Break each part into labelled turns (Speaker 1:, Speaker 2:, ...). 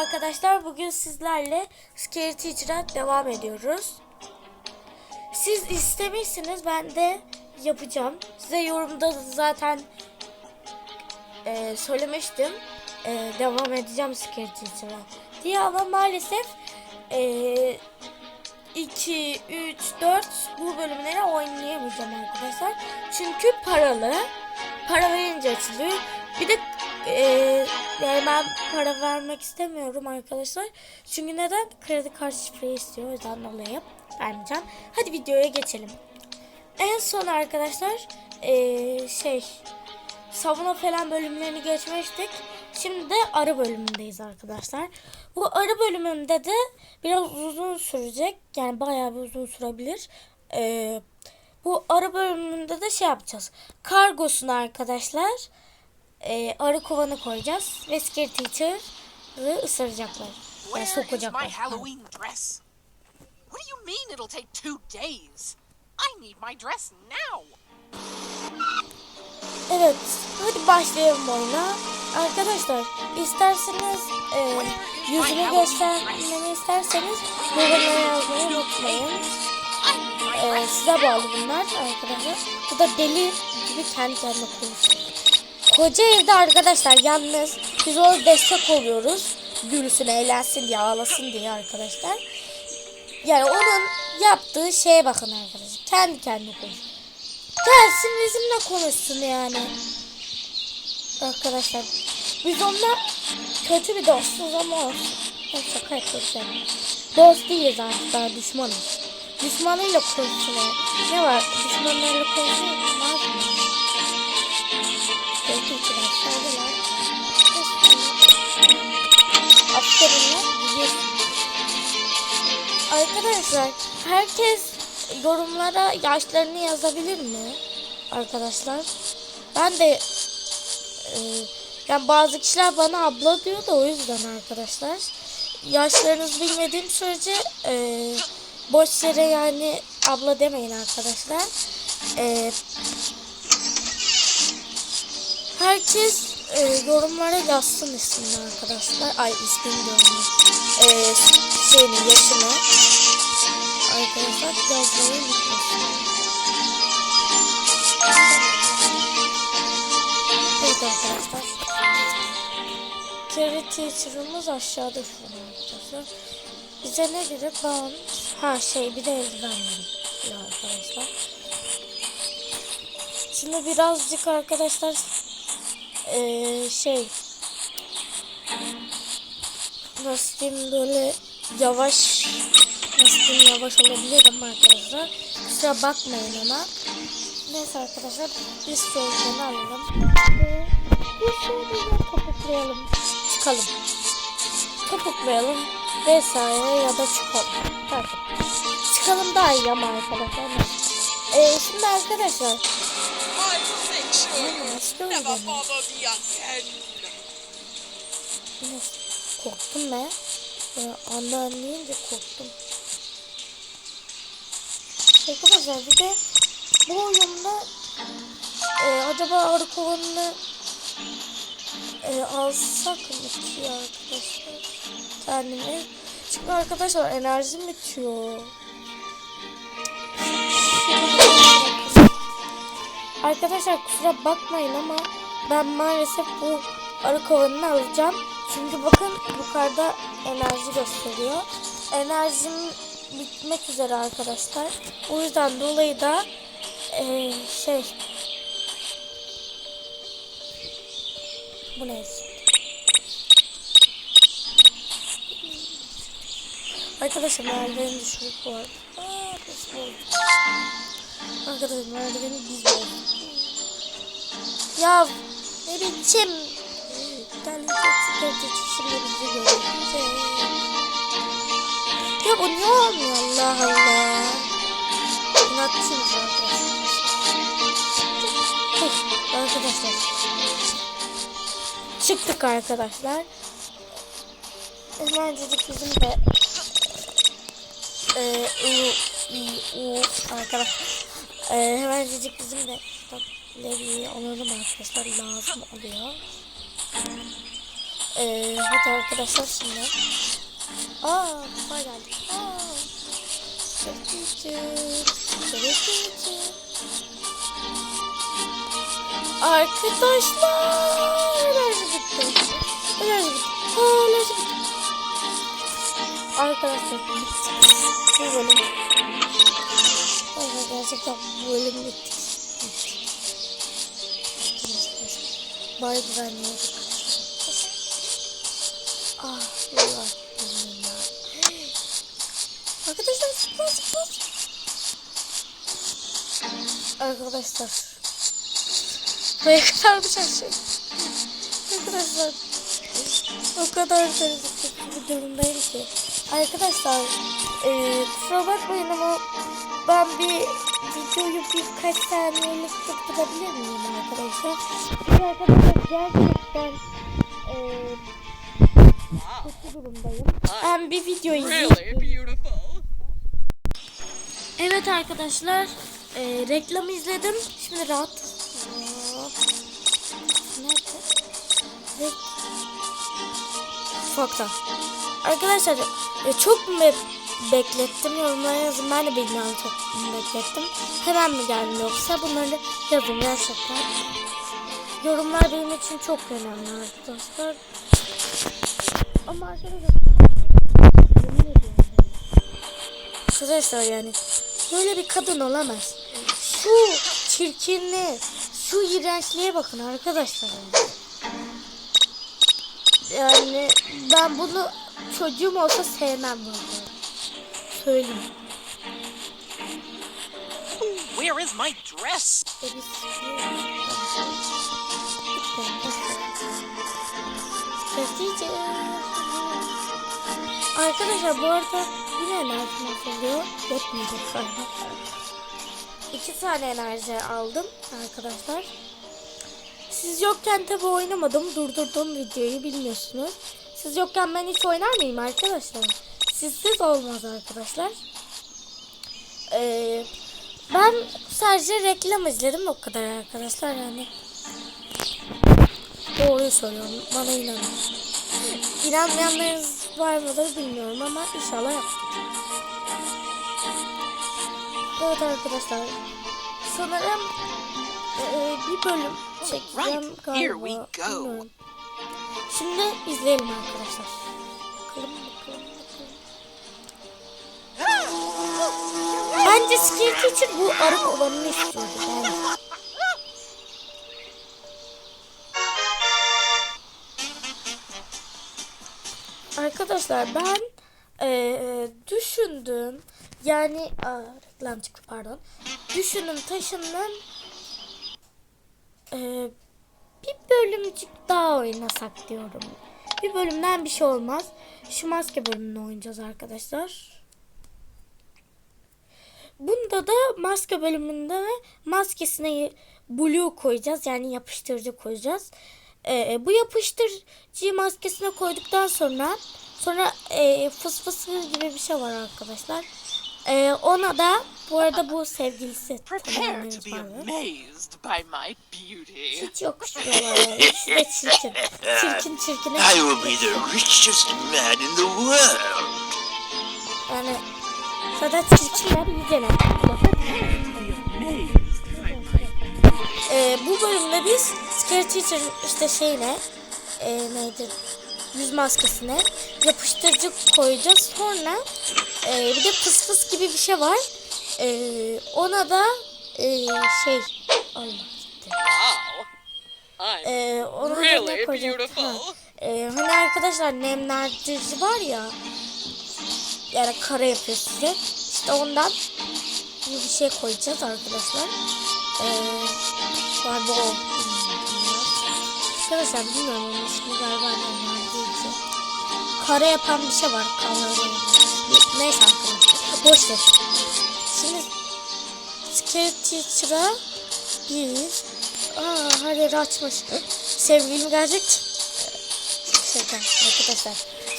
Speaker 1: arkadaşlar bugün sizlerle Scary Teacher'a devam ediyoruz. Siz istemişsiniz ben de yapacağım. Size yorumda zaten e, söylemiştim. E, devam edeceğim Scary Teacher'a diye ama maalesef e, 2, 3, 4 bu bölümleri oynayamayacağım arkadaşlar. Çünkü paralı. Para verince açılıyor. Bir de e, yani ben para vermek istemiyorum arkadaşlar. Çünkü neden? Kredi kartı şifreyi istiyor. O yüzden dolayı vermeyeceğim. Hadi videoya geçelim. En son arkadaşlar e, şey savunma falan bölümlerini geçmiştik. Şimdi de arı bölümündeyiz arkadaşlar. Bu arı bölümünde de biraz uzun sürecek. Yani bayağı bir uzun sürebilir. Ee, bu arı bölümünde de şey yapacağız. Kargosunu arkadaşlar e, arı kovanı koyacağız. Ve Teacher'ı ısıracaklar. Yani sokacaklar.
Speaker 2: What do you mean it'll take two days? I need my dress now.
Speaker 1: Evet, hadi başlayalım oyuna. Arkadaşlar, isterseniz e, yüzümü göstermemi isterseniz yorumlara yazmayı unutmayın. E, size bağlı bunlar arkadaşlar. Bu da deli gibi kendi kendine konuşuyor. Koca evde arkadaşlar yalnız biz ona destek oluyoruz. Gülsün, eğlensin diye, ağlasın diye arkadaşlar. Yani onun yaptığı şeye bakın arkadaşlar. Kendi kendine konuşuyor. Gelsin bizimle konuşsun yani. Arkadaşlar biz onunla kötü bir dostuz ama olsun. Ben şaka yapıyoruz. Dost değiliz artık daha düşmanız. Düşmanıyla konuşsun yani. Ne var? Düşmanlarla konuşulmaz mı? Kötü için aşağıdalar. Arkadaşlar herkes yorumlara yaşlarını yazabilir mi? Arkadaşlar. Ben de e, yani bazı kişiler bana abla diyor da o yüzden arkadaşlar. Yaşlarınızı bilmediğim sürece e, boş yere yani abla demeyin arkadaşlar. E, herkes e, yorumlara yazsın ismini arkadaşlar. Ay ismini diyorum. E, şeyini yaşını. Arkadaşlar yazmayı unutmasın. Evet arkadaşlar. Carry teacher'ımız aşağıda şu an arkadaşlar. Bize ne gerek ben ha şey bir de eldivenlerim arkadaşlar. Şimdi birazcık arkadaşlar eee şey nasıl diyeyim böyle yavaş nasıl diyeyim yavaş olabilirim arkadaşlar. Kusura bakmayın ama. Neyse arkadaşlar biz sözlerini alalım. Ve bir şöyle topuklayalım. Çıkalım. Topuklayalım vesaire ya da çıkalım. Çıkalım daha iyi ama arkadaşlar. Ee, şimdi arkadaşlar
Speaker 2: Again.
Speaker 1: Yine korktum be. Anda anlayınca korktum. Arkadaşlar bir de bu oyunda e, acaba arı kovanını e, alsak mı ki arkadaşlar kendime? Çünkü arkadaşlar enerjim bitiyor. Arkadaşlar kusura bakmayın ama ben maalesef bu arı kovanını alacağım. Çünkü bakın yukarıda enerji gösteriyor. Enerjim bitmek üzere arkadaşlar. O yüzden dolayı da eee, şey bu neyse. Arkadaşlar merdiveni düşürdük bu arada. Aa. Arkadaşlar merdiveni biz bulduk. Ya ne biçim gelecek gelecek şimdi bizi görecek. Ya bu ne olmuyor Allah Allah. İnatçıyız arkadaşlar. Arkadaşlar. Çıktık arkadaşlar. Hemencecik bizim de e, u, u arkadaşlar. E, hemencecik bizim de tabletleri alalım arkadaşlar lazım oluyor. Ee, hadi arkadaşlar şimdi. Aa, var geldi. Arkadaşlar enerji bitti. Enerji bitti. Aa, enerji bitti. Arkadaşlar bu bölüm Arkadaşlar gerçekten bu bölüm bitti. Bari güvenliyorduk. Ah yıllar. yıllar. Arkadaşlar zıpla zıpla. Arkadaşlar. Buraya kadarmış her şey. Arkadaşlar. O kadar kötü bir durumdayım ki. Arkadaşlar. E, kusura bakmayın ama ben bir videoyu birkaç saniyelik durdurabilir miyim arkadaşlar? Çünkü arkadaşlar gerçekten e, kötü durumdayım. Ben bir video izleyeyim. Evet arkadaşlar, e, reklamı izledim. Şimdi rahat. Nerede? Rek... Ufakta. Arkadaşlar e, çok mu beklettim? Yorumlara yazın. Ben de bilmiyorum çok beklettim. Hemen mi geldi yoksa bunları yazın gerçekten. Yorumlar benim için çok önemli arkadaşlar. Ama arkadaşlar. Arkadaşlar yani böyle bir kadın olamaz. Şu çirkinliğe, şu iğrençliğe bakın arkadaşlar. Yani ben bunu çocuğum olsa sevmem bunu. Söyleyeyim.
Speaker 2: Where is my dress?
Speaker 1: Arkadaşlar bu arada yine enerji oluyor. Yetmeyecek galiba. İki tane enerji aldım arkadaşlar. Siz yokken tabi oynamadım. Durdurdum videoyu bilmiyorsunuz. Siz yokken ben hiç oynar mıyım arkadaşlar? Sizsiz olmaz arkadaşlar. Ee, ben sadece reklam izledim o kadar arkadaşlar yani. Doğruyu söylüyorum. Bana inanın. İnanmayanlarınız var mıdır bilmiyorum ama inşallah yaptım. Evet arkadaşlar. Sanırım e, bir bölüm çekeceğim galiba. Bilmiyorum. Şimdi izleyelim arkadaşlar. Bence Skill Teacher bu arık olanını istiyordu. Yani. Arkadaşlar ben eee, düşündüm. Yani aa, reklam çıktı pardon. Düşündüm taşındım. Eee, bir bölümcük daha oynasak diyorum. Bir bölümden bir şey olmaz. Şu maske bölümünü oynayacağız arkadaşlar. Bunda da maske bölümünde de maskesine blue koyacağız. Yani yapıştırıcı koyacağız. Ee, bu yapıştırıcı maskesine koyduktan sonra sonra e, fıs fısı gibi bir şey var arkadaşlar. Ee, ona da bu arada bu sevgilisi.
Speaker 2: My beauty.
Speaker 1: Hiç yakışmıyorlar. İkisi de çirkin. Çirkin çirkine.
Speaker 3: I will be the richest man in the world.
Speaker 1: Yani zaten çirkinler yüceler. Ee, bu bölümde biz Scare Teacher işte şeyle e, neydi yüz maskesine yapıştırıcı koyacağız. Sonra e, bir de fıs fıs gibi bir şey var. E, ona da e, şey Allah gitti.
Speaker 2: Wow. I'm
Speaker 1: Ee, onu da
Speaker 2: Really
Speaker 1: ne koyacaktık?
Speaker 2: beautiful.
Speaker 1: Ha. Ee, hani arkadaşlar nemlendirici var ya yani kara yapıyor size. İşte ondan bir şey koyacağız arkadaşlar. Ee, galiba o. Arkadaşlar bilmiyorum onun ismi galiba nemlendirici. Kara yapan bir şey var. Kara Neyse arkadaşlar. Boş ver. Şimdi Scare Teacher'a biz Aa her açmış. Sevgilim gelecek. Şaka arkadaşlar.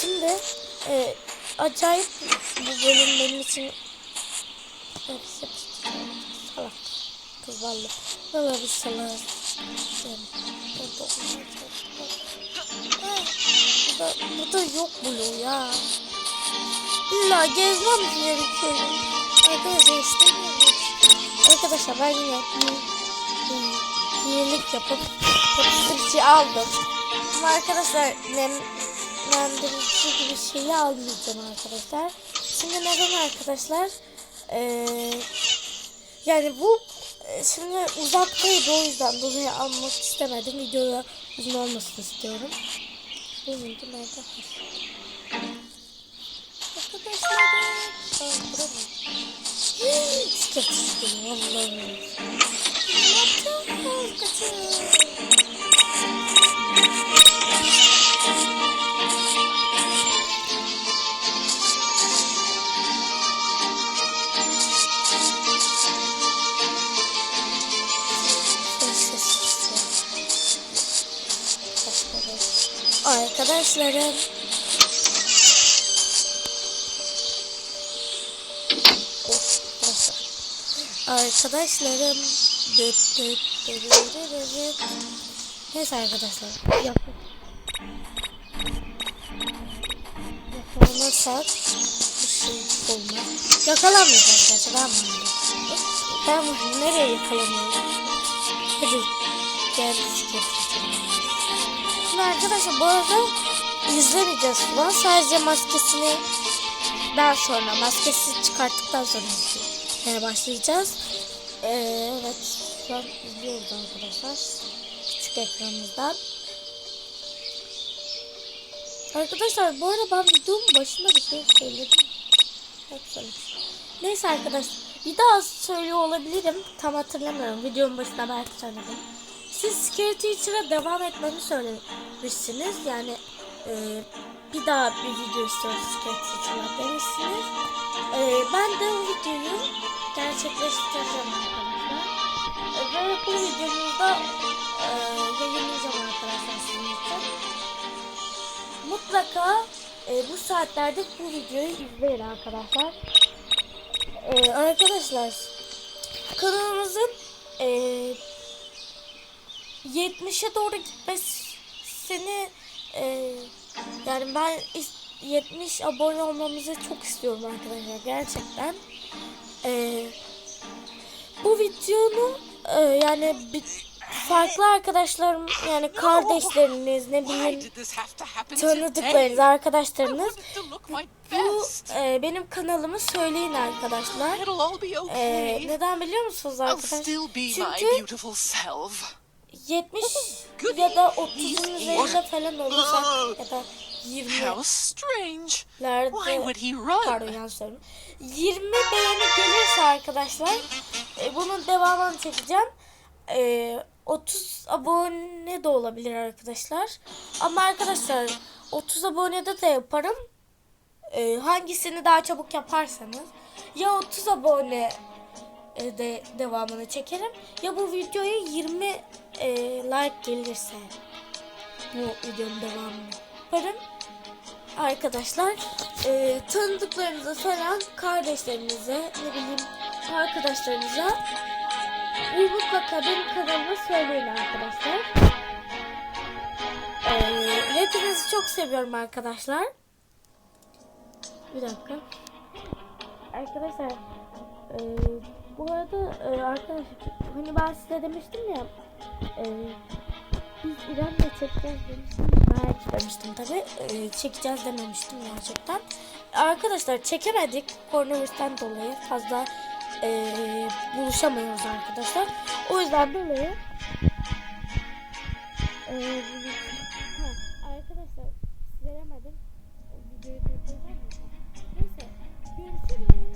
Speaker 1: Şimdi e, acayip bu bölüm benim için hepsi salak. Kız. Vallahi bir salak. Yani, o da. Ah, burada yok blue ya. İlla gezmem gerekiyor. Arkadaşlar istemiyorum. Arkadaşlar ben yine bir, iyilik yapıp yapıştırıcı aldım. Ama arkadaşlar nemlendirici gibi şeyi almayacağım arkadaşlar. Şimdi neden arkadaşlar? Ee, yani bu e, şimdi uzaktaydı o yüzden dolayı almak istemedim. Videoda uzun olmasını istiyorum. Muydu nerede? Arkadaşlar. Bisiklet istiyorum Allah'ım. Ne yapacağız? Kaçın. Arkadaşlarım. Of, burası. Arkadaşlarım. Dıt dıt dıt dıt dıt. Neyse arkadaşlar. Yap. Yakalanırsak bir şey olmaz. Yakalanmayacağız gerçi ben varım. Ben varım. Nereye yakalanıyorum? Hadi gel. Şimdi arkadaşlar bu arada izlemeyeceğiz falan. Sadece maskesini daha sonra maskesi çıkarttıktan sonra izlemeye başlayacağız. Ee, evet şu an izliyoruz arkadaşlar. Küçük ekranımızdan. Arkadaşlar bu arada ben videonun başında bir şey söyledim. Hep söylemişim. Neyse arkadaşlar bir daha söylüyor olabilirim. Tam hatırlamıyorum. Videonun başında belki söyledim. Siz Scare Teacher'a devam etmemi söylemişsiniz. Yani e, bir daha bir video istiyoruz Scare Teacher'la demişsiniz. E, ben de o videoyu gerçekleştireceğim arkadaşlar. Ve bu videomuzda e, yayınlayacağım arkadaşlar sizin için. Mutlaka e, bu saatlerde bu videoyu izleyin arkadaşlar. E, arkadaşlar kanalımızın e, 70'e doğru gitmesini e, yani ben is- 70 abone olmamızı çok istiyorum arkadaşlar gerçekten. E, bu videonun e, yani bir, farklı arkadaşlarım yani kardeşleriniz ne bileyim tanıdıklarınız arkadaşlarınız bu e, benim kanalımı söyleyin arkadaşlar. E, neden biliyor musunuz arkadaşlar? Çünkü. 70
Speaker 2: Good
Speaker 1: ya da
Speaker 2: evening,
Speaker 1: 30'un
Speaker 2: Miss
Speaker 1: üzerinde falan olursak ya da
Speaker 2: How strange. Why
Speaker 1: 20'lerde
Speaker 2: would he run?
Speaker 1: pardon yanlış söyledim. 20 beğeni gelirse arkadaşlar e, bunun devamını çekeceğim. E, 30 abone de olabilir arkadaşlar. Ama arkadaşlar 30 abonede de yaparım. E, hangisini daha çabuk yaparsanız ya 30 abone de devamını çekerim ya bu videoya 20 e, like gelirse bu videonun devamını yaparım. Arkadaşlar e, tanıdıklarınıza falan kardeşlerinize ne bileyim arkadaşlarınıza bu mutlaka benim kanalıma söyleyin arkadaşlar. E, hepinizi çok seviyorum arkadaşlar. Bir dakika. Arkadaşlar e, bu arada e, arkadaşlar hani ben size demiştim ya e, biz İrem'le çekeceğiz demiştim. Belki demiştim tabi. çekeceğiz dememiştim gerçekten. Arkadaşlar çekemedik. Koronavirüsten dolayı fazla e, buluşamıyoruz arkadaşlar. O yüzden dolayı e,